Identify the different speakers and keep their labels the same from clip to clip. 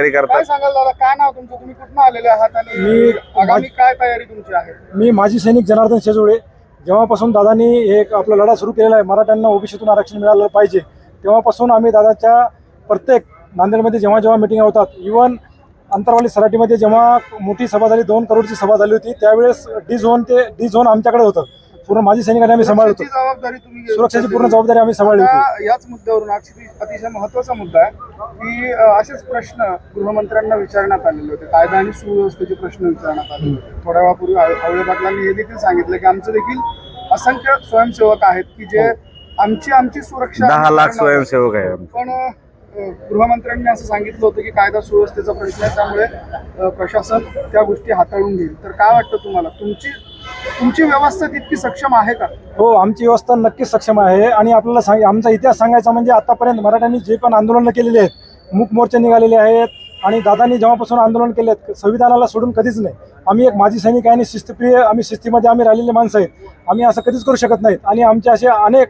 Speaker 1: तयारी
Speaker 2: काय
Speaker 1: करतात.
Speaker 2: सांगाल दादा काय नाव तुमचं? तुम्ही कुठून आलेले आहात आणि
Speaker 3: मी-
Speaker 2: आगामी काय तयारी तुमची आहे?
Speaker 3: मी माजी सैनिक जनार्दन शेजोळे. जेव्हापासून दादांनी हे एक आपला लढा सुरू केलेला आहे मराठ्यांना ओबीसीतून आरक्षण मिळालं पाहिजे तेव्हापासून आम्ही दादाच्या प्रत्येक नांदेडमध्ये जेव्हा जेव्हा मिटिंग होतात इवन अंतरवाली सराटीमध्ये जेव्हा मोठी सभा झाली दोन करोडची सभा झाली होती त्यावेळेस डी झोन ते डी झोन आमच्याकडे होतं. पूर्ण माजी सैनिकांनी आम्ही सांभाळत
Speaker 2: जबाबदारी तुम्ही
Speaker 3: सुरक्षेची पूर्ण. जबाबदारी आम्ही सांभाळली होती.
Speaker 2: आता याच मुद्द्यावरून अतिशय अतिशय महत्त्वाचा मुद्दा आहे की अ, असेच प्रश्न गृहमंत्र्यांना विचारण्यात आलेले होते. कायदा आणि सुव्यवस्थेचे प्रश्न विचारण्यात आले होते. थोड्या वेळापूर्वी आव- आवळे पाटलांनी हे देखील सांगितलं की आमचं देखील असंख्य स्वयंसेवक आहेत की जे आमची आमची सुरक्षा
Speaker 1: दहा लाख. स्वयंसेवक आहे आमचे.
Speaker 2: पण अ, गृहमंत्र्यांनी असं सांगितलं होतं की कायदा सुव्यवस्थेचा प्रश्न आहे त्यामुळे अ, प्रशासन त्या गोष्टी हाताळून घेईल. तर काय वाटतं तुम्हाला? तुमची तुमची व्यवस्था तितकी सक्षम आहे का?
Speaker 3: हो आमची व्यवस्था नक्कीच सक्षम आहे आणि आपल्याला सांग आमचा इतिहास सांगायचा म्हणजे आतापर्यंत मराठ्यांनी जे पण आंदोलनं केलेली आहेत मूक मोर्चे निघालेले आहेत आणि दादांनी जेव्हापासून आंदोलन केले आहेत संविधानाला सोडून कधीच नाही. आम्ही एक माजी सैनिक आहे आणि शिस्तप्रिय आम्ही शिस्तीमध्ये आम्ही राहिलेले माणसं आहेत. आम्ही असं कधीच करू शकत नाहीत. आणि आमचे असे अनेक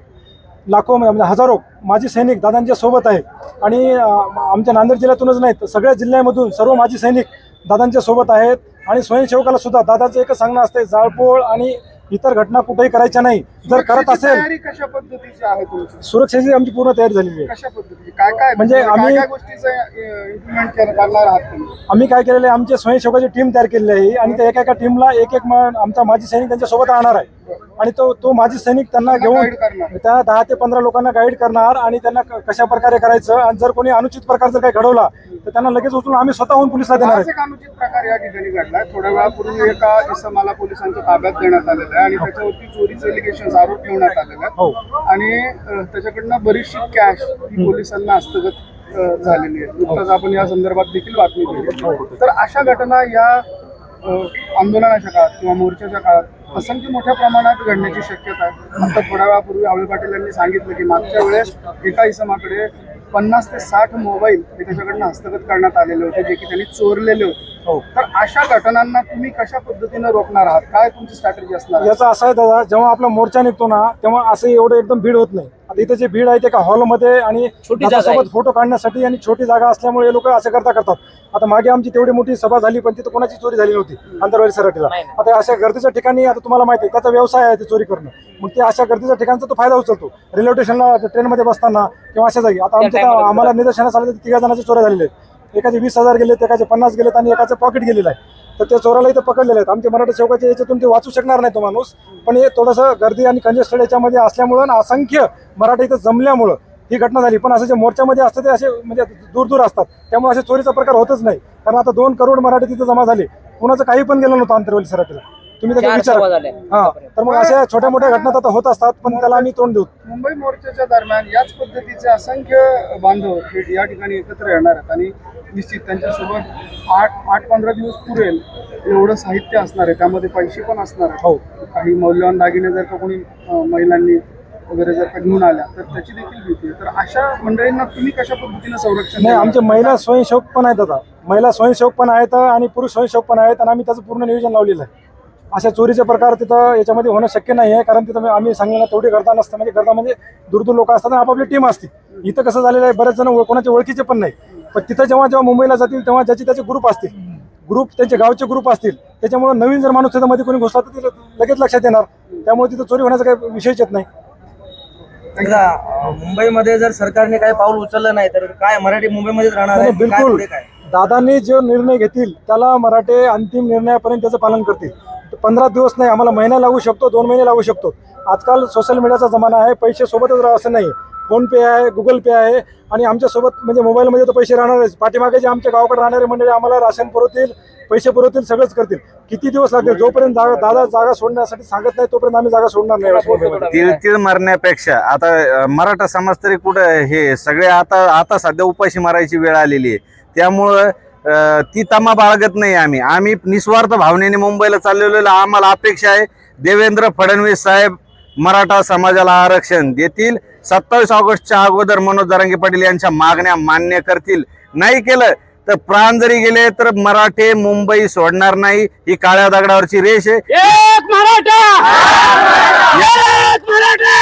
Speaker 3: लाखो म्हणजे हजारो माजी सैनिक दादांच्या सोबत आहेत. आणि आमच्या नांदेड जिल्ह्यातूनच नाहीत सगळ्या जिल्ह्यामधून सर्व माजी सैनिक दादांच्या सोबत आहेत. आणि स्वयंसेवकाला सुद्धा दादाचं एकच सांगणं असते जाळपोळ आणि इतर घटना कुठेही करायच्या नाही. जर करत असेल
Speaker 2: कशा पद्धतीची आहे तुमची?
Speaker 3: सुरक्षेची आमची पूर्ण तयारी झालेली आहे.
Speaker 2: कशा पद्धतीची? काय काय
Speaker 3: म्हणजे आम्ही- आम्ही काय केलेलं आहे आमच्या स्वयंसेवकाची टीम तयार केलेली आहे आणि त्या एका एका टीमला एक एक आमचा माजी सैनिक त्यांच्यासोबत राहणार आहे. आणि तो तो माजी सैनिक त्यांना घेऊन. त्या दहा ते पंधरा लोकांना गाईड करणार आणि त्यांना कशा प्रकारे करायचं आणि जर कोणी अनुचित प्रकार जर काही घडवला तर त्यांना लगेच उचलून आम्ही स्वतःहून पोलिसला देणार आहे.
Speaker 2: अनुचित प्रकार या ठिकाणी घडलाय. थोड्या वेळापूर्वी एका इसमाला पोलिसांच्या ताब्यात देण्यात आलेलं आहे आणि त्याच्यावरती चोरीचे एलिगेशन आरोप ठेवण्यात आलेले आहेत.
Speaker 3: हो.
Speaker 2: आणि त्याच्याकडनं बरीचशी कॅश ही पोलिसांना हस्तगत झालेली आहे. नुकताच आपण या संदर्भात देखील बातमी दिली. तर अशा घटना या आंदोलनाच्या काळात किंवा मोर्चाच्या काळात असंख्य मोठ्या प्रमाणात घडण्याची शक्यता आहे. आता थोड्या वेळापूर्वी आवळे पाटील यांनी सांगितलं की मागच्या वेळेस एका इसमाकडे पन्नास ते साठ मोबाईल हे त्याच्याकडनं हस्तगत करण्यात आलेले होते जे की त्यांनी चोरलेले होते.
Speaker 3: हो.
Speaker 2: तर अशा घटनांना तुम्ही कशा पद्धतीनं रोखणार आहात? काय तुमची स्ट्रॅटेजी असणार?
Speaker 3: याचा असा आहे दादा जेव्हा आपला मोर्चा निघतो ना तेव्हा असं एवढं एकदम भीड होत नाही. आता इथे जे भीड आहे ते का हॉलमध्ये आणि
Speaker 4: छोटी जागा आहे.
Speaker 3: फोटो काढण्यासाठी आणि छोटी जागा असल्यामुळे लोक असं करता करतात. आता मागे आमची तेवढी मोठी सभा झाली पण तिथं कोणाची चोरी झाली नव्हती
Speaker 4: नाही, नाही.
Speaker 3: आता अशा गर्दीच्या ठिकाणी आता तुम्हाला माहिती आहे त्याचा व्यवसाय आहे ते चोरी करणं. मग ते अशा गर्दीच्या ठिकाणचा तो फायदा उचलतो. रेल्वे स्टेशनला ट्रेनमध्ये बसताना किंवा अशा जागी. आता आमच्या
Speaker 4: time ला
Speaker 3: इथं आम्हाला निदर्शनास आलं तर तिघा जणांचे चोऱ्या झालेले आहेत. एकाचे वीस हजार गेलेत एकाचे पन्नास गेलेत आणि एकाचं पॉकेट गेलेलं आहे. तर त्या चोराला इथं पकडलेले आहेत. आमचे मराठी चौकाच्या याच्यातून ते वाचू शकणार नाही तो माणूस. पण हे थोडंसं गर्दी आणि कंजेस्टेड याच्यामध्ये असल्यामुळं आणि असंख्य मराठा इथं जमल्यामुळं ही घटना झाली. पण असं जे मोर्चामध्ये असतं ते असे म्हणजे दूर दूर असतात. त्यामुळे असे चोरीचा प्रकार होतच नाही. कारण आता दोन करोड मराठी तिथं जमा झाले. कुणाचं काही पण गेलं नव्हतं आंतरवली सराठीला तुम्ही त्याचा
Speaker 4: चार
Speaker 3: विचार
Speaker 4: झाल्या
Speaker 3: हा तर मग अशा छोट्या मोठ्या घटना तर आता होत असतात पण त्याला आम्ही तोंड देऊ.
Speaker 2: मुंबई मोर्चाच्या दरम्यान याच पद्धतीचे असंख्य बांधव हे या ठिकाणी एकत्र येणार आहेत आणि निश्चित त्यांच्यासोबत आठ आठ पंधरा दिवस पुरेल एवढं साहित्य असणार आहे. त्यामध्ये पैसे पण असणार आहेत.
Speaker 3: हो.
Speaker 2: काही मौल्यवान दागिने जर का कोणी अं, महिलांनी वगैरे जर का घेऊन आल्या तर त्याची देखील भीती आहे. तर अशा मंडळींना तुम्ही कशा पद्धतीने संरक्षण
Speaker 3: नाही
Speaker 2: देणार?
Speaker 3: आमचे महिला स्वयंसेवक पण आहेत आता. महिला स्वयंसेवक पण आहेत आणि पुरुष स्वयंसेवक पण आहेत आणि आम्ही त्याचं पूर्ण नियोजन लावलेलं आहे. अशा चोरीचे प्रकार तिथं याच्यामध्ये होणं शक्य नाही आहे कारण तिथं आम्ही सांगलेलं तेवढी गर्दा नसतं. म्हणजे गर्दा म्हणजे दूर दूर लोक असतात आणि आपापली टीम असते. इथं कसं झालेलं आहे बरेच जण ओळ- कोणाचे ओळखीचे पण नाही. पण तिथं जेव्हा जेव्हा मुंबईला जातील तेव्हा ज्याचे त्याचे ग्रुप असतील. ग्रुप त्यांचे गावचे ग्रुप असतील. त्याच्यामुळे नवीन जर माणूस त्याच्यामध्ये कोणी घुसला तर तिथं लगेच लक्षात येणार. त्यामुळे तिथं चोरी होण्याचा काही विषयच येत नाही.
Speaker 5: मुंबईमध्ये जर सरकारने काही पाऊल उचललं नाही तर काय मराठी मुंबईमध्येच राहणार
Speaker 3: बिलकुल. दादांनी जो निर्णय घेतील त्याला मराठे अंतिम निर्णयापर्यंत त्याचं पालन करतील. पंधरा दिवस नाही आम्हाला महिना लागू शकतो दोन महिने लागू शकतो. आजकाल सोशल मीडियाचा जमाना आहे पैसे सोबतच राहा असं नाही. फोन पे आहे गुगल पे आहे आणि आमच्यासोबत म्हणजे मोबाईलमध्ये तर पैसे राहणारच पाठीमागे जे आमच्या गावाकडे राहणारे मंडळी आम्हाला राशन पुरवतील पैसे पुरवतील सगळंच करतील. किती दिवस लागतील? जोपर्यंत जागा दादा जागा सोडण्यासाठी सांगत नाही तोपर्यंत आम्ही जागा सोडणार नाही.
Speaker 1: तीळ तीळ मरण्यापेक्षा आता मराठा समाज तरी कुठं हे सगळे आता आता सध्या उपाशी मारायची वेळ आलेली आहे. त्यामुळं ती तमा बाळगत नाही आम्ही. आम्ही निस्वार्थ भावनेने मुंबईला चाललेलो. आम्हाला अपेक्षा आहे देवेंद्र फडणवीस साहेब मराठा समाजाला आरक्षण देतील. सत्तावीस ऑगस्टच्या अगोदर मनोज जरांगे पाटील यांच्या मागण्या मान्य करतील. नाही केलं तर प्राण जरी गेले तर मराठे मुंबई सोडणार नाही. ही काळ्या दगडावरची रेष आहे.
Speaker 4: मराठा! मराठा!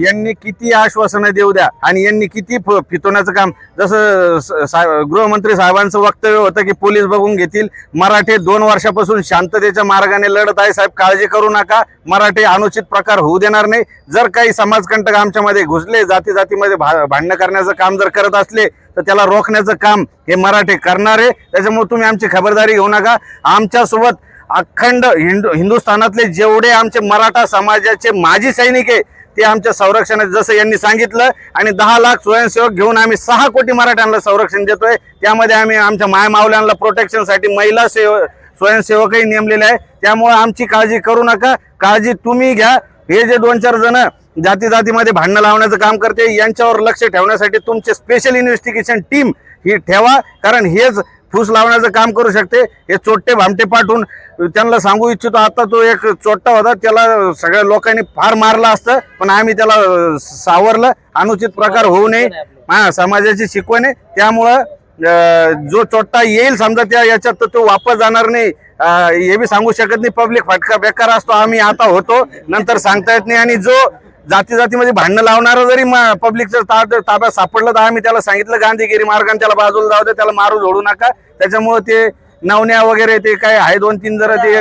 Speaker 1: यांनी किती आश्वासनं देऊ द्या आणि यांनी किती फितवण्याचं काम जसं स- सा- गृहमंत्री साहेबांचं वक्तव्य होतं की पोलीस बघून घेतील. मराठे दोन वर्षापासून शांततेच्या मार्गाने लढत आहे. साहेब काळजी करू नका. मराठे अनुचित प्रकार होऊ देणार नाही. जर काही समाजकंटक आमच्यामध्ये घुसले जाती जातीमध्ये भा- भांडणं करण्याचं काम जर करत असले तर त्याला रोखण्याचं काम हे मराठे करणार. आहे त्याच्यामुळे तुम्ही आमची खबरदारी घेऊ नका. आमच्यासोबत अखंड हिंदू हिंदुस्थानातले जेवढे आमचे मराठा समाजाचे माजी सैनिक आहे ते आमच्या संरक्षणात जसं यांनी सांगितलं आणि दहा लाख स्वयंसेवक घेऊन आम्ही सहा कोटी मराठ्यांना संरक्षण देतोय. त्यामध्ये आम्ही आमच्या मायमावल्यांना प्रोटेक्शनसाठी महिला सेव स्वयंसेवकही नेमलेले आहे. त्यामुळे आमची काळजी करू नका. काळजी तुम्ही घ्या. हे जे दोन चार जण जाती जातीमध्ये भांडणं लावण्याचं काम करते यांच्यावर लक्ष ठेवण्यासाठी तुमचे स्पेशल इन्व्हेस्टिगेशन टीम ही ठेवा. कारण हेच फूस लावण्याचं काम करू शकते. हे चोट्टे भामटे पाठवून त्यांना सांगू इच्छितो. आता तो एक चोट्टा होता. त्याला सगळ्या लोकांनी फार मारलं असतं. पण आम्ही त्याला सावरलं. अनुचित प्रकार होऊ नये. हा समाजाची शिकवण आहे. त्यामुळं जो चोट्टा येईल समजा त्या याच्यात तर तो वापस जाणार नाही. हे बी सांगू शकत नाही. पब्लिक फटका बेकार असतो. आम्ही आता होतो. नंतर सांगता येत नाही. आणि जो जाती जातीमध्ये भांडणं लावणारा जरी पब्लिकच्या ताब्यात सापडलं तर आम्ही त्याला सांगितलं गांधीगिरी मार्गाने त्याला बाजूला जाऊ दे त्याला मारू झोडू नका. त्याच्यामुळे ते नवण्या वगैरे ते काय आहे दोन तीन जरा ते